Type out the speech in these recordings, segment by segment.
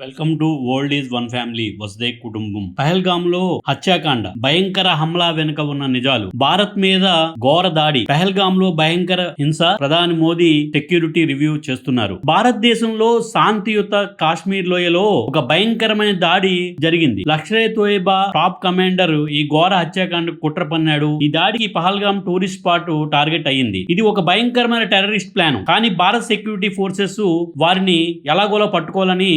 Welcome to world is one family వసుదే కుటుంబం పహల్గామ్లో హత్యాకాండ భయంకర హమ్లా వెనుక ఉన్న నిజాలు. భారత్ మీద ఘోర దాడి. పహల్గామ్లో భయంకర హింస ప్రధాని మోదీ సెక్యూరిటీ రివ్యూ చేస్తున్నారు. భారతదేశంలో శాంతియుత కాశ్మీర్ లోయలో ఒక భయంకరమైన దాడి జరిగింది. లక్షరే తోయబా టాప్ కమాండర్ ఈ ఘోర హత్యాకాండ కుట్ర పన్నాడు ఈ దాడికి పహల్గామ్ టూరిస్ట్ స్పాట్ టార్గెట్ అయ్యింది. ఇది ఒక భయంకరమైన టెర్రరిస్ట్ ప్లాన్. కానీ భారత్ సెక్యూరిటీ ఫోర్సెస్ వారిని ఎలాగోలా పట్టుకోవాలని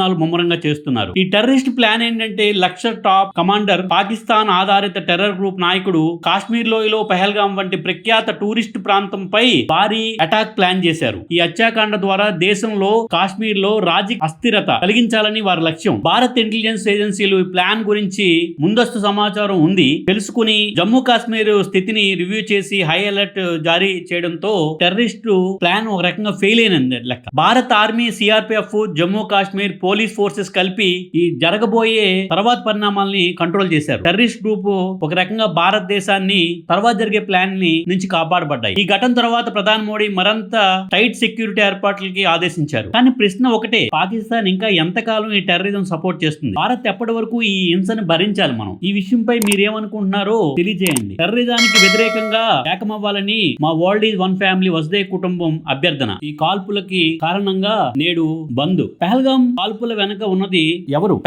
ప్రయత్నాలు ముమ్మరంగా చేస్తున్నారు. ఈ టెర్రరిస్ట్ ప్లాన్ ఏంటంటే లక్ష టాప్ కమాండర్ పాకిస్తాన్ ఆధారిత టెర్రర్ గ్రూప్ నాయకుడు కాశ్మీర్ లోయలో పెహల్గాం వంటి ప్రఖ్యాత టూరిస్ట్ ప్రాంతంపై భారీ అటాక్ ప్లాన్ చేశారు. ఈ హత్యాకాండ ద్వారా దేశంలో కాశ్మీర్లో రాజకీయ అస్థిరత కలిగించాలని వారి లక్ష్యం. భారత్ ఇంటెలిజెన్స్ ఏజెన్సీలు ఈ ప్లాన్ గురించి ముందస్తు సమాచారం ఉంది. తెలుసుకుని జమ్మూ కాశ్మీర్ స్థితిని రివ్యూ చేసి హై అలర్ట్ జారీ చేయడంతో టెర్రరిస్టు ప్లాన్ ఒక రకంగా ఫెయిల్ అయినది లెక్క. Bharat army CRPF Jammu Kashmir police forces కలిపి ఈ జరగబోయే తర్వాత పరిణామాల్ని కంట్రోల్ చేశారు. టెర్రరిస్ట్ గ్రూప్ ఒక రకంగా భారతదేశాన్ని తర్వాత జరిగే ప్లాన్ని నుంచి కాపాడబడ్డాయి. ఈ ఘటన తర్వాత ప్రధాని మోడీ మరింత టైట్ సెక్యూరిటీ ఏర్పాట్లకి ఆదేశించారు. కానీ ప్రశ్న ఒకటే పాకిస్తాన్ ఇంకా ఎంతకాలం ఈ టెర్రరిజం సపోర్ట్ చేస్తుంది? భారత్ ఎప్పటి వరకు ఈ హింసను భరించాలి మనం? ఈ విషయంపై మీరేమనుకుంటున్నారో తెలియజేయండి. టెర్రరిజానికి వ్యతిరేకంగా ఏకమవ్వాలని మా వరల్డ్ ఈజ్ వన్ ఫ్యామిలీ వసుదే కుటుంబం అభ్యర్థన. ఈ కాల్పులకి కారణంగా నేడు బంద్. పెహల్గాం కాల్పుల వెనక ఉన్నది ఎవరు?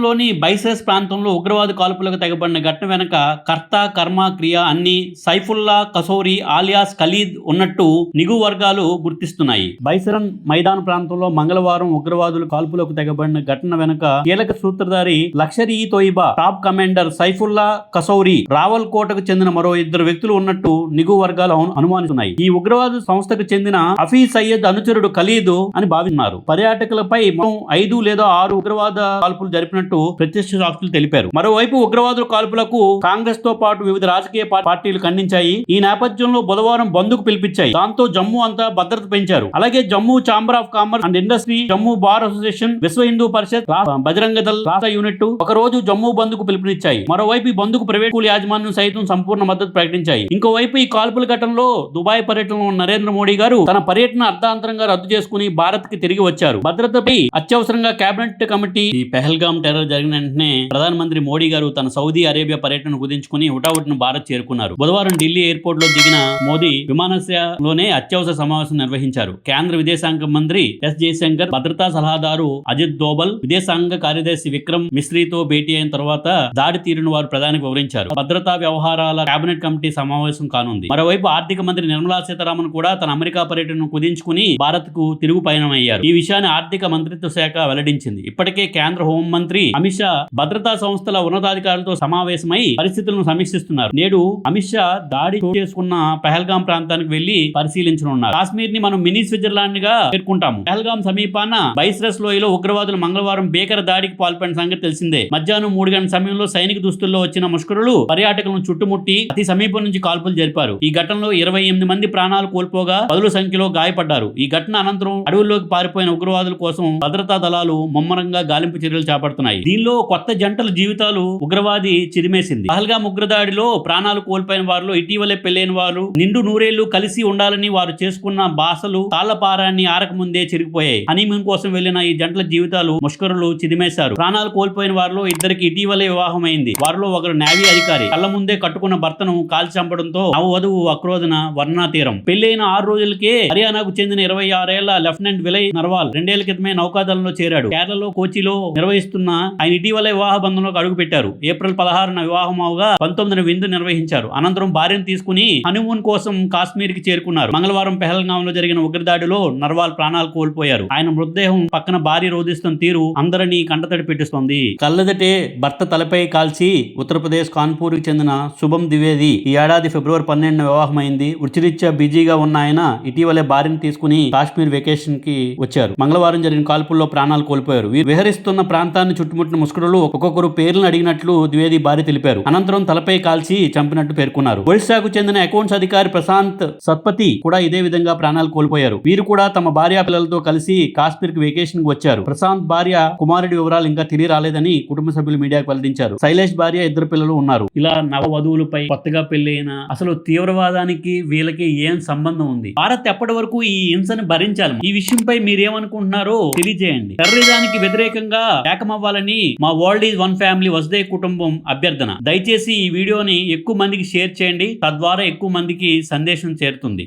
లోని బైసెస్ ప్రాంతంలో ఉగ్రవాద కాల్పులకు తెగబడిన ఘటన వెనక కర్త కర్మ క్రియ అన్ని సైఫుల్లా కసోరి ఆలియాస్ ఖలీద్ ఉన్నట్టు నిగు వర్గాలు గుర్తిస్తున్నాయి. బైసరన్ మైదాన్ ప్రాంతంలో మంగళవారం ఉగ్రవాదులు కాల్పులకు తెగబడిన ఘటన వెనుక కీలక సూత్రధారి లక్షర్ ఈ తోయిబా టాప్ కమాండర్ సైఫుల్లా కసౌరి రావల్ కోటకు చెందిన మరో ఇద్దరు వ్యక్తులు ఉన్నట్టు నిగు వర్గాలు అను- అనుమానిస్తున్నాయి. ఈ ఉగ్రవాద సంస్థకు చెందిన హఫీజ్ సయ్యద్ అనుచరుడు ఖలీదు అని భావిస్తున్నారు. పర్యాటకులపై మొత్తం ఐదు లేదా ఆరు ఉగ్రవాద కాల్పులు జరిపినట్టు ప్రత్యక్ష సాక్షులు తెలిపారు. మరోవైపు ఉగ్రవాదుల కాల్పులకు కాంగ్రెస్తో పాటు వివిధ రాజకీయ పార్టీలు ఖండించాయి. ఈ నేపథ్యంలో బుధవారం బంద్కు పిలిపించాయి. దాంతో జమ్మూ అంతా భద్రత పెంచారు. అలాగే Jammu chamber of commerce and industry Jammu bar association Vishwa Hindu Parishad Bajrang Dal రాష్ట్ర యూనిట్ ఒక రోజు జమ్మూ బంద్ పిలుపునిచ్చాయి. మరోవైపు ఈ బంద్కు ప్రైవేట్ స్కూల్ యాజమాన్యం సైతం సంపూర్ణ మద్దతు ప్రకటించాయి. ఇంకోవైపు ఈ కాల్పుల ఘటనలో దుబాయ్ పర్యటనలో నరేంద్ర మోడీ గారు తన పర్యటన అర్థాంతరంగా రద్దు చేసుకుని భారత్కి తిరిగి వచ్చారు. భద్రతపై అత్యవసరంగా కేబినెట్ కమిటీ ఈ పెహల్గాం టెర్రర్ జరిగిన వెంటనే ప్రధానమంత్రి మోడీ గారు తన సౌదీ అరేబియా పర్యటన కుదించుకుని హుటాహుటిన భారత్ చేరుకున్నారు. బుధవారం ఢిల్లీ ఎయిర్పోర్ట్లో దిగిన మోదీ విమానాశ్రయంలోనే అత్యవసర సమావేశం నిర్వహించారు. కేంద్ర విదేశాంగ మంత్రి ఎస్ జయశంకర్ భద్రతా సలహాదారు అజిత్ దోబల్ విదేశాంగ కార్యదర్శి విక్రమ్ మిశ్రీతో భేటీ అయిన తర్వాత దాడి తీరును వారు ప్రధానికి వివరించారు. భద్రతా వ్యవహారాల కేబినెట్ కమిటీ సమావేశం కానుంది. మరోవైపు ఆర్థిక మంత్రి నిర్మలా సీతారామన్ కూడా తన అమెరికా పర్యటనను కుదించుకుని భారత్కు తిరుగు పయనమయ్యారు. ఈ విషయాన్ని ఆర్థిక మంత్రిత్వ శాఖ వెల్లడించింది. ఇప్పటికే కేంద్ర హోంమంత్రి అమిత్ షా భద్రతా సంస్థల ఉన్నతాధికారులతో సమావేశమై పరిస్థితులను సమీక్షిస్తున్నారు. నేడు అమిత్ షా దాడి చేసుకున్న పహల్గాం ప్రాంతానికి వెళ్ళి పరిశీలించనున్నారు. కాశ్మీర్ని మనం మినీ స్విట్జర్లాండ్గా పేర్కొంటాము. పహల్గాం సమీపాన బైస్రస్ లోయలో ఉగ్రవాదులు మంగళవారం భీకర దాడికి పాల్పడిన సంగతి తెలిసిందే. మధ్యాహ్నం మూడు గంటల సమయంలో సైనిక దుస్తుల్లో వచ్చిన ముష్కరులు పర్యాటకులను చుట్టుముట్టి అతి సమీపం నుంచి కాల్పులు జరిపారు. ఈ ఘటనలో ఇరవై ఎనిమిది మంది ప్రాణాలు కోల్పోగా పదుల సంఖ్యలో గాయపడ్డారు. ఈ ఘటన అనంతరం అడవుల్లోకి పారిపోయిన ఉగ్రవాదుల కోసం భద్రతా దళాలు ముమ్మరంగా గాలింపు చర్యలు చేపడుతున్నాయి. దీనిలో కొత్త జంటల జీవితాలు ఉగ్రవాది చిదిమేసింది. పహల్గా ఉగ్రదాడిలో ప్రాణాలు కోల్పోయిన వారిలో ఇటీవలే పెళ్ళైన వారు నిండు నూరేళ్ళు కలిసి ఉండాలని వారు చేసుకున్న బాసలు తాళ్ళపారాన్ని ఆరక ముందే చిరిగిపోయాయి. హనీమూన్ కోసం వెళ్ళిన ఈ జంటల జీవితాలు ముష్కరులు చిదిమేశారు. ప్రాణాలు కోల్పోయిన వారిలో ఇద్దరికి ఇటీవలే వివాహమైంది. వారిలో ఒకరు నేవీ అధికారి. కళ్ళ ముందే కట్టుకున్న భర్తను కాల్చి చంపడంతో నవవధువు అక్రోధన వర్ణా తీరం పెళ్ళైన ఆరు రోజులకే హర్యానాకు చెందిన ఇరవై ఆరేళ్ళ లెఫ్టినెంట్ విలయ్ నర్వాల్ రెండేళ్ళ క్రితమే నౌకాదళంలో చేరాడు. కేరళలో కోచిలో నిర్వహిస్తున్న ఆయన ఇటీవలే వివాహ బంధంలోకి అడుగు పెట్టారు. ఏప్రిల్ పదహారున వివాహం అవగా పంతొమ్మిదిన విందు నిర్వహించారు. అనంతరం భార్యను తీసుకుని హనీమూన్ కోసం కాశ్మీర్కి చేరుకున్నారు. మంగళవారం పెహల్గాం లో జరిగిన ఉగ్రదాడిలో నర్వాల్ ప్రాణాలు కోల్పోయారు. ఆయన మృతదేహం పక్కన భార్య రోధిస్తున్న తీరు అందరినీ కంటతడి పెట్టిస్తోంది. కళ్ళదటే భర్త తలపై కాల్చి ఉత్తరప్రదేశ్ కాన్పూర్కి చెందిన శుభం ద్వివేది ఈ ఏడాది ఫిబ్రవరి పన్నెండున వివాహమైంది. వృత్తిరీత్యా బిజీగా ఉన్న ఆయన ఇటీవలే భార్యను తీసుకుని కాశ్మీర్ వెకేషన్కి వచ్చారు. మంగళవారం జరిగిన కాల్పుల్లో ప్రాణాలు ప్రాణాలు కోల్పోయారు. వీరు విహరిస్తున్న ప్రాంతాన్ని చుట్టుముట్టిన ముస్కుడులు ఒక్కొక్కరు పేర్లను అడిగినట్లు ద్వివేది భార్య తెలిపారు. అనంతరం తలపై కాల్చి చంపినట్టు పేర్కొన్నారు. ఒడిశాకు చెందిన అకౌంట్స్ అధికారి ప్రశాంత్ సత్పతి కూడా ఇదే విధంగా ప్రాణాలు కోల్పోయారు. వీరు కూడా తమ భార్య పిల్లలతో కలిసి కాశ్మీర్కి వెకేషన్కి వచ్చారు. ప్రశాంత్ భార్య కుమారుడి వివరాలు ఇంకా తిరిగి రాలేదని కుటుంబ సభ్యులు మీడియాకు వెల్లడించారు. శైలేష్ భార్య ఇద్దరు పిల్లలు ఉన్నారు. ఇలా నవ వధువులపై కొత్తగా పెళ్ళైన అసలు తీవ్రవాదానికి వీళ్ళకి ఏం సంబంధం ఉంది? భారత్ ఎప్పటి వరకు ఈ హింసను భరించాలి? ఈ విషయంపై మీరేమనుకుంటున్నారో తెలియజేయండి. టెర్రరిజానికి వ్యతిరేకంగా ఏకమవ్వాలని మా వరల్డ్ ఈజ్ వన్ ఫ్యామిలీ వసుదే కుటుంబం అభ్యర్థన. దయచేసి ఈ వీడియోని ఎక్కువ మందికి షేర్ చేయండి. తద్వారా ఎక్కువ మందికి సందేశం చేరుతుంది.